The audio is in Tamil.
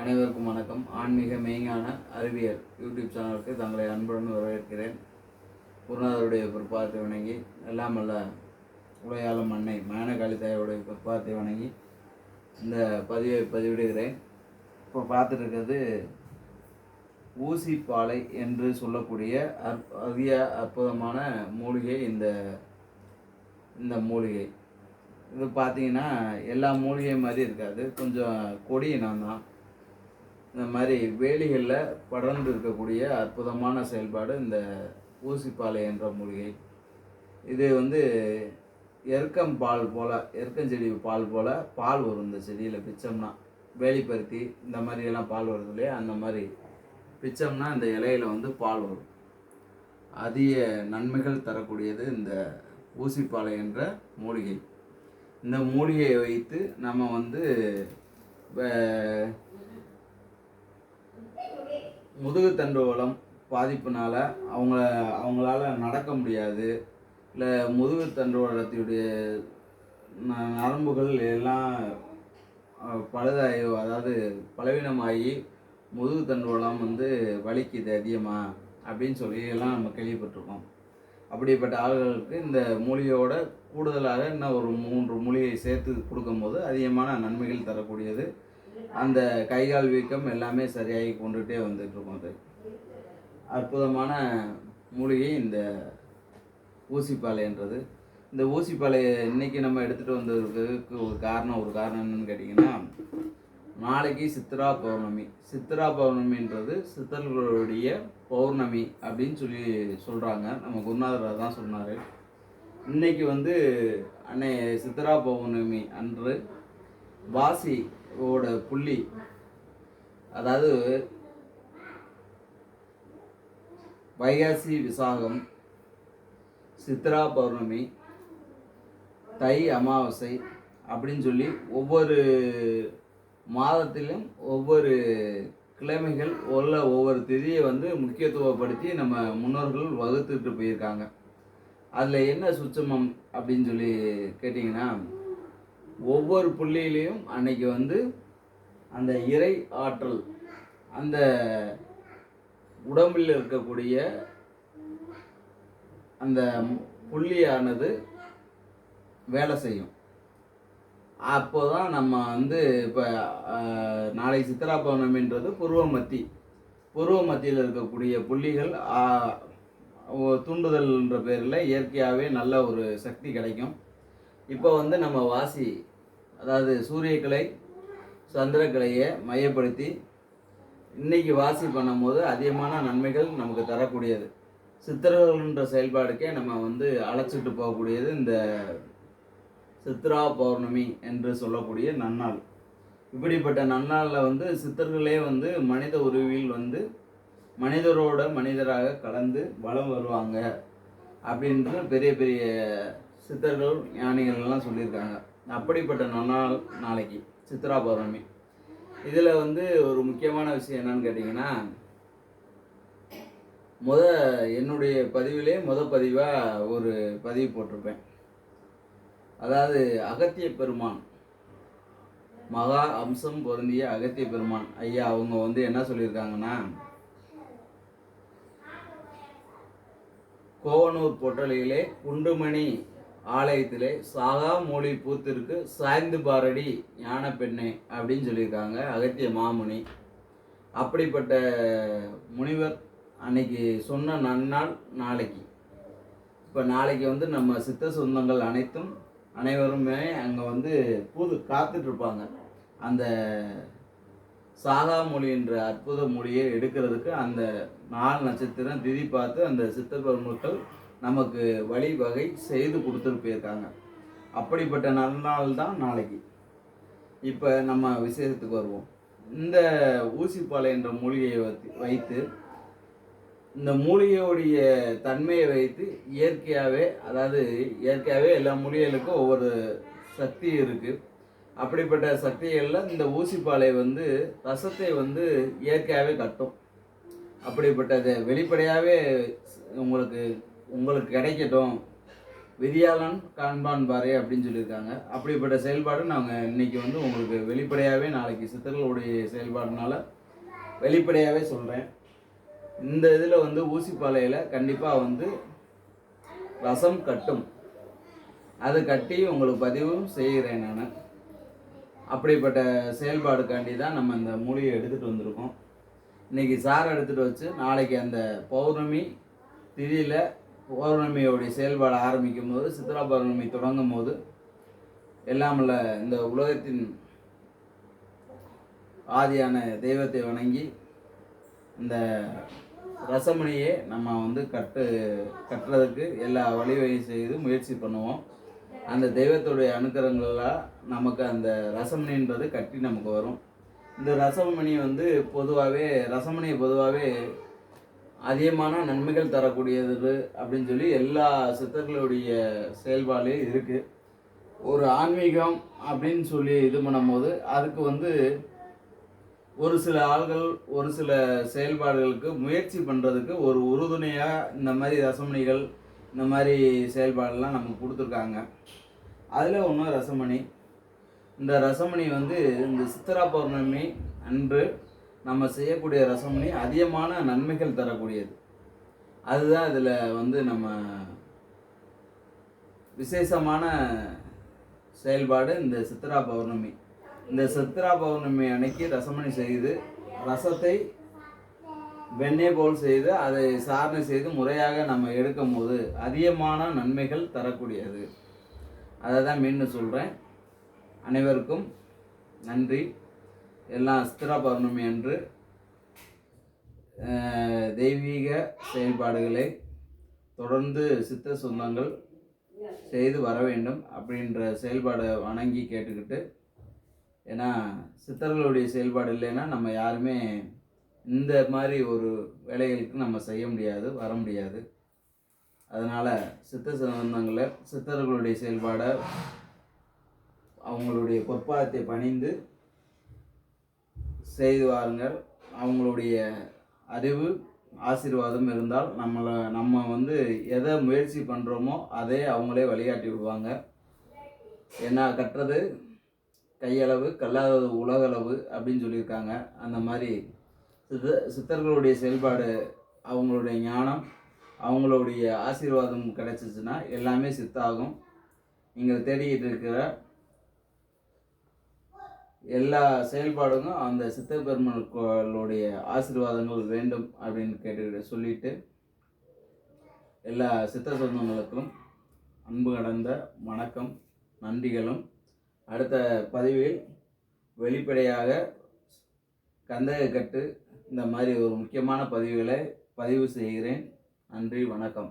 அனைவருக்கும் வணக்கம். ஆன்மீக மெய்ஞான அறிவியல் யூடியூப் சேனலுக்கு தங்களை அன்புடன் வரவேற்கிறேன். குருநாதருடைய பிற்பாதத்தை வணங்கி எல்லாம் அல்ல உடையாளம் அன்னை மேனகாளி தாயோடைய வணங்கி இந்த பதிவை பதிவிடுகிறேன். இப்போ பார்த்துட்டு இருக்கிறது ஊசிப்பாலை என்று சொல்லக்கூடிய அற்ப அதிக அற்புதமான மூலிகை இந்த இந்த மூலிகை. இது பார்த்தீங்கன்னா எல்லா மூலிகை மாதிரி இருக்காது. கொஞ்சம் கொடி இனம் தான். இந்த மாதிரி வேலிகளில் படர்ந்து இருக்கக்கூடிய அற்புதமான செயல்பாடு இந்த ஊசிப்பாலை என்ற மூலிகை. இது வந்து எருக்கம் பால் போல் எருக்கஞ்செடி பால் போல் பால் வரும் இந்த செடியில் பிச்சோம்னா. வேலிப்பருத்தி இந்த மாதிரியெல்லாம் பால் வருது இல்லையா? அந்த மாதிரி பிச்சோம்னா இந்த இலையில் வந்து பால் வரும். அதிக நன்மைகள் தரக்கூடியது இந்த ஊசிப்பாலை என்ற மூலிகை. இந்த மூலிகையை வைத்து நம்ம வந்து முதுகு தண்டுவலம் பாதிப்புனால அவங்கள அவங்களால நடக்க முடியாது. இல்லை முதுகு தண்டுவலத்தினுடைய ந- நரம்புகள் எல்லாம் பழுதாயி பழுதாகி அதாவது பலவீனமாகி முதுகு தண்டுவலம் வந்து வலிக்குது அதிகமாக அப்படின்னு சொல்லி எல்லாம் நம்ம கேள்விப்பட்டிருக்கோம். அப்படிப்பட்ட ஆள்களுக்கு இந்த மூலிகையோட கூடுதலாக இன்னும் ஒரு மூன்று மூலிகை சேர்த்து கொடுக்கும்போது அதிகமான நன்மைகள் தரக்கூடியது. அந்த கைகால் வீக்கம் எல்லாமே சரியாகி கொண்டுகிட்டே வந்துட்டுருக்கும் அது. அற்புதமான மூலிகை இந்த ஊசிப்பாலைன்றது இந்த ஊசிப்பாலையை இன்னைக்கு நம்ம எடுத்துகிட்டு வந்ததுக்கு ஒரு காரணம் ஒரு காரணம் என்னன்னு கேட்டிங்கன்னா நாளைக்கு சித்ரா பௌர்ணமி. சித்ரா பௌர்ணமின்றது சித்தர்களுடைய பௌர்ணமி அப்படின்னு சொல்லி சொல்கிறாங்க நம்ம குருநாதர் தான் சொன்னார். இன்னைக்கு வந்து அன்னை சித்ரா பௌர்ணமி அன்று வாசி ஓட புள்ளி. அதாவது வைகாசி விசாகம் சித்ரா பௌர்ணமி தை அமாவாசை அப்படின்னு சொல்லி ஒவ்வொரு மாதத்திலும் ஒவ்வொரு கிழமைகள் உள்ள ஒவ்வொரு திதியை வந்து முக்கியத்துவப்படுத்தி நம்ம முன்னோர்கள் வகுத்துட்டு போயிருக்காங்க. அதில் என்ன சுச்சமம் அப்படின்னு சொல்லி கேட்டிங்கன்னா ஒவ்வொரு புள்ளியிலையும் அன்னைக்கு வந்து அந்த இறை ஆற்றல் அந்த உடம்பில் இருக்கக்கூடிய அந்த புள்ளியானது வேலை செய்யும். அப்போ தான் நம்ம வந்து இப்போ நாளை சித்திரா பௌர்ணமின்றது புருவ மத்தி புருவ மத்தியில் இருக்கக்கூடிய புள்ளிகள் தூண்டுதல்ன்ற பேரில் இயற்கையாகவே நல்ல ஒரு சக்தி கிடைக்கும். இப்போ வந்து நம்ம வாசி அதாவது சூரியக்கலை சந்திரக்கலையை மையப்படுத்தி இன்னைக்கு வாசி பண்ணும்போது அதிகமான நன்மைகள் நமக்கு தரக்கூடியது. சித்திரர்கள்ன்ற செயல்பாடுக்கே நம்ம வந்து அழைச்சிட்டு போகக்கூடியது இந்த சித்ரா பௌர்ணமி என்று சொல்லக்கூடிய நன்னாள். இப்படிப்பட்ட நன்னாளில் வந்து சித்தர்களே வந்து மனித உருவில் வந்து மனிதரோட மனிதராக கலந்து வளம் வருவாங்க. அப்படின்ற பெரிய பெரிய சித்தர்கள் ஞானிகள் எல்லாம் சொல்லியிருக்காங்க. அப்படிப்பட்ட நன்னாள் நாளைக்கு சித்ரா பௌர்ணமி. இதில் வந்து ஒரு முக்கியமான விஷயம் என்னன்னு கேட்டிங்கன்னா முத என்னுடைய பதிவிலே முத பதிவாக ஒரு பதிவு போட்டிருப்பேன். அதாவது அகத்திய பெருமான் மகா அம்சம் பொருந்திய அகத்திய பெருமான். ஐயா அவங்க வந்து என்ன சொல்லியிருக்காங்கன்னா கோவனூர் பொட்டலையிலே குண்டுமணி ஆலயத்திலே சாகா மூலி பூத்திருக்கு சாய்ந்து பாரடி ஞான பெண்ணே அப்படின்னு சொல்லியிருக்காங்க அகத்திய மாமுனி. அப்படிப்பட்ட முனிவர் அன்னைக்கு சொன்ன நன்னாள் நாளைக்கு. இப்போ நாளைக்கு வந்து நம்ம சித்த சொந்தங்கள் அனைத்தும் அனைவருமே அங்கே வந்து பூது காத்துட்ருப்பாங்க. அந்த சாகா என்ற அற்புத மொழியை எடுக்கிறதுக்கு அந்த நாலு நட்சத்திரம் திதி பார்த்து அந்த சித்தர் பெருமக்கள் நமக்கு வழிவகை செய்து கொடுத்துட்டு போயிருக்காங்க அப்படிப்பட்ட நன்னாள் தான் நாளைக்கு. இப்போ நம்ம விசேஷத்துக்கு வருவோம். இந்த ஊசிப்பாலை என்ற மூலிகையை வைத்து வைத்து இந்த மூலிகையுடைய தன்மையை வைத்து இயற்கையாகவே அதாவது இயற்கையாகவே எல்லா மூலிகைகளுக்கும் ஒவ்வொரு சக்தி இருக்குது அப்படிப்பட்ட சக்திகளில் இந்த ஊசிப்பாலை வந்து ரசத்தை வந்து இயற்கையாகவே கட்டும். அப்படிப்பட்டது வெளிப்படையாகவே உங்களுக்கு உங்களுக்கு கிடைக்கட்டும். விதியாளன் காண்பான் பாரு அப்படின்னு சொல்லியிருக்காங்க. அப்படிப்பட்ட செயல்பாடு நாங்கள் இன்னைக்கு வந்து உங்களுக்கு வெளிப்படையாகவே நாளைக்கு சித்தர்களுடைய செயல்பாடுனால வெளிப்படையாகவே சொல்கிறேன் இந்த இதில் வந்து ஊசிப்பாளையில் கண்டிப்பாக வந்து ரசம் கட்டும். அது கட்டி உங்களுக்கு பதிவும் செய்கிறேன் நான். அப்படிப்பட்ட செயல்பாடுக்காண்டி தான் நம்ம இந்த மூலிகை எடுத்துகிட்டு வந்திருக்கோம். இன்னைக்கு சாரை எடுத்துகிட்டு வச்சு நாளைக்கு அந்த பௌர்ணமி திதியில் பௌர்ணமியோடைய செயல்பாடு ஆரம்பிக்கும் போது சித்ரா பௌர்ணமி தொடங்கும் போது எல்லாமல்ல இந்த உலகத்தின் ஆதியான தெய்வத்தை வணங்கி இந்த ரசமணியை நம்ம வந்து கட்டு கட்டுறதுக்கு எல்லா வழிவகையும் செய்து முயற்சி பண்ணுவோம். அந்த தெய்வத்துடைய அனுக்கிரகங்களால் நமக்கு அந்த ரசமணின்றது கட்டி நமக்கு வரும். இந்த ரசமணி வந்து பொதுவாகவே ரசமணி பொதுவாகவே அதிகமான நன்மைகள் தரக்கூடியது அப்படின்னு சொல்லி எல்லா சித்தர்களுடைய செயல்பாடுலேயும் இருக்குது ஒரு ஆன்மீகம் அப்படின்னு சொல்லி இது பண்ணும்போது அதுக்கு வந்து ஒரு சில ஆள்கள் ஒரு சில செயல்பாடுகளுக்கு முயற்சி பண்ணுறதுக்கு ஒரு உறுதுணையாக இந்த மாதிரி ரசமணிகள் இந்த மாதிரி செயல்பாடெல்லாம் நமக்கு கொடுத்துருக்காங்க. அதில் ஒன்று ரசமணி. இந்த ரசமணி வந்து இந்த சித்தரா பௌர்ணமி அன்று நம்ம செய்யக்கூடிய ரசமணி அதிகமான நன்மைகள் தரக்கூடியது. அதுதான் இதில் வந்து நம்ம விசேஷமான செயல்பாடு இந்த சித்ரா பௌர்ணமி. இந்த சித்ரா பௌர்ணமி அன்னைக்கு ரசமணி செய்து ரசத்தை வெண்ணெய் போல் செய்து அதை சாரணை செய்து முறையாக நம்ம எடுக்கும் போது அதிகமான நன்மைகள் தரக்கூடியது. அதை தான் மீண்டும் சொல்கிறேன் அனைவருக்கும் நன்றி. எல்லாம் சித்திரா பௌர்ணமி அன்று தெய்வீக செயல்பாடுகளை தொடர்ந்து சித்த சொந்தங்கள் செய்து வர வேண்டும் அப்படின்ற செயல்பாடை வணங்கி கேட்டுக்கிட்டு ஏன்னா சித்தர்களுடைய செயல்பாடு இல்லைன்னா நம்ம யாருமே இந்த மாதிரி ஒரு வேலைகளுக்கு நம்ம செய்ய முடியாது வர முடியாது. அதனால் சித்த சொந்தங்களை சித்தர்களுடைய செயல்பாடை அவங்களுடைய பொற்பாதத்தை பணிந்து செய்து வாருங்கள் அவங்களுடைய அறிவு ஆசீர்வாதம் இருந்தால் நம்மளை நம்ம வந்து எதை முயற்சி பண்ணுறோமோ அதே அவங்களே வழிகாட்டி விடுவாங்க. ஏன்னா கட்டுறது கையளவு கல்லாதது உலகளவு அப்படின்னு சொல்லியிருக்காங்க. அந்த மாதிரி சித்த சித்தர்களுடைய செயல்பாடு அவங்களுடைய ஞானம் அவங்களுடைய ஆசீர்வாதம் கிடச்சிச்சின்னா எல்லாமே சித்தாகும். நீங்கள் தேடிக்கிட்டு இருக்கிற எல்லா செயல்பாடுகளும் அந்த சித்த பெருமக்களுடைய ஆசீர்வாதங்கள் வேண்டும் அப்படின்னு கேட்டு சொல்லிட்டு எல்லா சித்த சொந்தங்களுக்கும் அன்பு கடந்த வணக்கம் நன்றிகளும். அடுத்த பதிவில் வெளிப்படையாக கந்தகக்கட்டு இந்த மாதிரி ஒரு முக்கியமான பதிவுகளை பதிவு செய்கிறேன். நன்றி வணக்கம்.